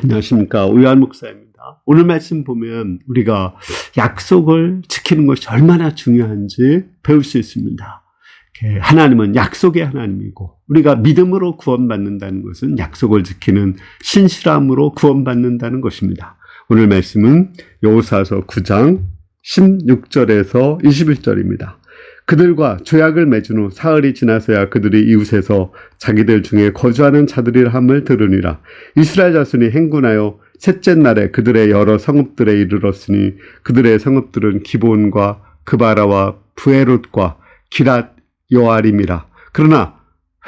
안녕하십니까. 우유한 목사입니다. 오늘 말씀 보면 우리가 약속을 지키는 것이 얼마나 중요한지 배울 수 있습니다. 하나님은 약속의 하나님이고 우리가 믿음으로 구원받는다는 것은 약속을 지키는 신실함으로 구원받는다는 것입니다. 오늘 말씀은 여호사서 9장 16절에서 21절입니다. 그들과 조약을 맺은 후 사흘이 지나서야 그들이 이웃에서 자기들 중에 거주하는 자들이라 함을 들으니라. 이스라엘 자손이 행군하여 셋째 날에 그들의 여러 성읍들에 이르렀으니 그들의 성읍들은 기본과 그바라와 부에롯과 기랏 여아림이라. 그러나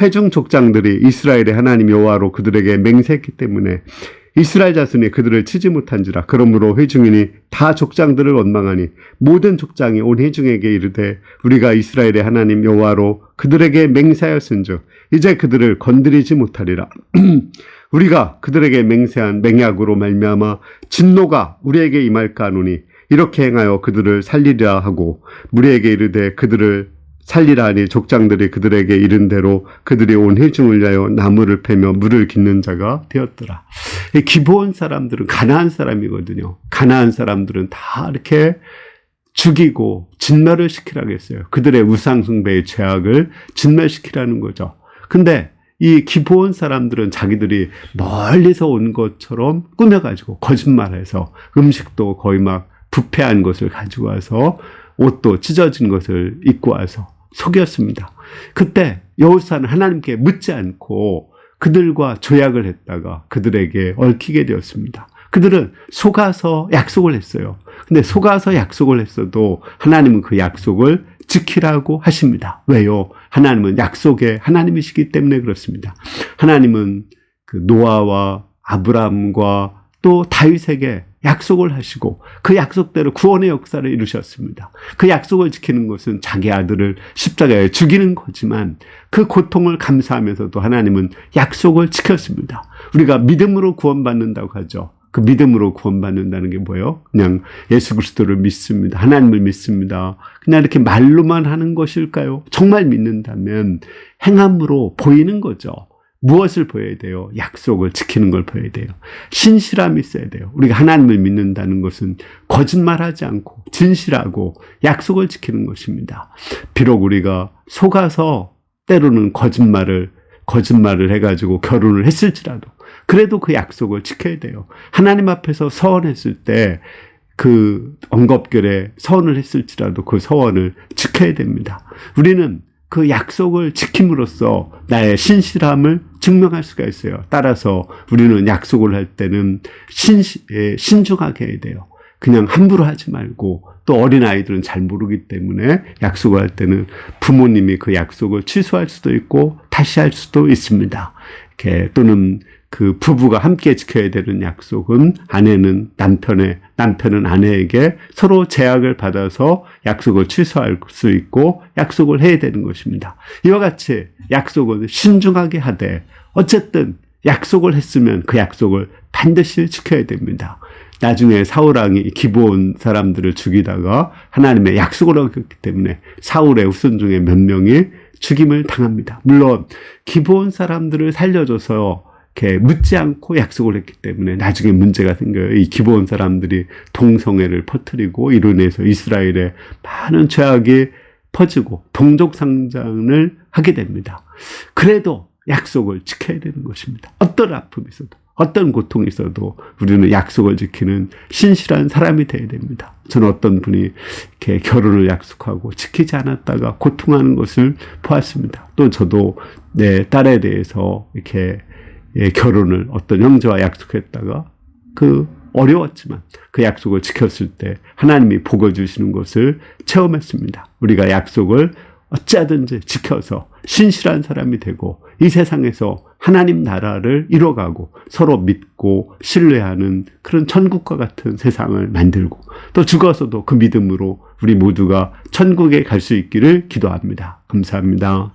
회중 족장들이 이스라엘의 하나님 여호와로 그들에게 맹세했기 때문에 이스라엘 자손이 그들을 치지 못한지라. 그러므로 회중인이 다 족장들을 원망하니 모든 족장이 온 회중에게 이르되 우리가 이스라엘의 하나님 여호와로 그들에게 맹세하였은즉 이제 그들을 건드리지 못하리라. 우리가 그들에게 맹세한 맹약으로 말미암아 진노가 우리에게 임할까 하노니 이렇게 행하여 그들을 살리려 하고 무리에게 이르되 그들을 살리라 하니 족장들이 그들에게 이른 대로 그들이 온 회중을 위하여 나무를 패며 물을 깃는 자가 되었더라. 이 기본 사람들은 가나안 사람이거든요. 가나안 사람들은 다 이렇게 죽이고 진멸을 시키라고 했어요. 그들의 우상숭배의 죄악을 진멸시키라는 거죠. 근데 이 기본 사람들은 자기들이 멀리서 온 것처럼 꾸며가지고 거짓말해서 음식도 거의 막 부패한 것을 가지고 와서 옷도 찢어진 것을 입고 와서 속였습니다. 그때 여호사는 하나님께 묻지 않고 그들과 조약을 했다가 그들에게 얽히게 되었습니다. 그들은 속아서 약속을 했어요. 근데 속아서 약속을 했어도 하나님은 그 약속을 지키라고 하십니다. 왜요? 하나님은 약속의 하나님이시기 때문에 그렇습니다. 하나님은 그 노아와 아브라함과 또 다윗에게 약속을 하시고 그 약속대로 구원의 역사를 이루셨습니다. 그 약속을 지키는 것은 자기 아들을 십자가에 죽이는 거지만 그 고통을 감사하면서도 하나님은 약속을 지켰습니다. 우리가 믿음으로 구원받는다고 하죠. 그 믿음으로 구원받는다는 게 뭐예요? 그냥 예수 그리스도를 믿습니다. 하나님을 믿습니다. 그냥 이렇게 말로만 하는 것일까요? 정말 믿는다면 행함으로 보이는 거죠. 무엇을 보여야 돼요? 약속을 지키는 걸 보여야 돼요. 신실함이 있어야 돼요. 우리가 하나님을 믿는다는 것은 거짓말하지 않고 진실하고 약속을 지키는 것입니다. 비록 우리가 속아서 때로는 거짓말을 거짓말을 해가지고 결혼을 했을지라도 그래도 그 약속을 지켜야 돼요. 하나님 앞에서 서원했을 때 그 언급결에 서원을 했을지라도 그 서원을 지켜야 됩니다. 우리는 그 약속을 지킴으로써 나의 신실함을 증명할 수가 있어요. 따라서 우리는 약속을 할 때는 신, 신중하게 해야 돼요. 그냥 함부로 하지 말고 또 어린 아이들은 잘 모르기 때문에 약속을 할 때는 부모님이 그 약속을 취소할 수도 있고 다시 할 수도 있습니다. 이렇게 또는 그 부부가 함께 지켜야 되는 약속은 아내는 남편의 남편은 아내에게 서로 제약을 받아서 약속을 취소할 수 있고 약속을 해야 되는 것입니다. 이와 같이 약속은 신중하게 하되 어쨌든 약속을 했으면 그 약속을 반드시 지켜야 됩니다. 나중에 사울왕이 기본 사람들을 죽이다가 하나님의 약속을 어겼기 때문에 사울의 후손 중에 몇 명이 죽임을 당합니다. 물론 기본 사람들을 살려줘서 이렇게 묻지 않고 약속을 했기 때문에 나중에 문제가 생겨요. 이 기본 사람들이 동성애를 퍼뜨리고 이로 인해서 이스라엘에 많은 죄악이 퍼지고 동족 상장을 하게 됩니다. 그래도 약속을 지켜야 되는 것입니다. 어떤 아픔이 있어도 어떤 고통이 있어도 우리는 약속을 지키는 신실한 사람이 되어야 됩니다. 저는 어떤 분이 이렇게 결혼을 약속하고 지키지 않았다가 고통하는 것을 보았습니다. 또 저도 내 딸에 대해서 이렇게 예, 결혼을 어떤 형제와 약속했다가 그 어려웠지만 그 약속을 지켰을 때 하나님이 복을 주시는 것을 체험했습니다. 우리가 약속을 어찌하든지 지켜서 신실한 사람이 되고 이 세상에서 하나님 나라를 이뤄가고 서로 믿고 신뢰하는 그런 천국과 같은 세상을 만들고 또 죽어서도 그 믿음으로 우리 모두가 천국에 갈 수 있기를 기도합니다. 감사합니다.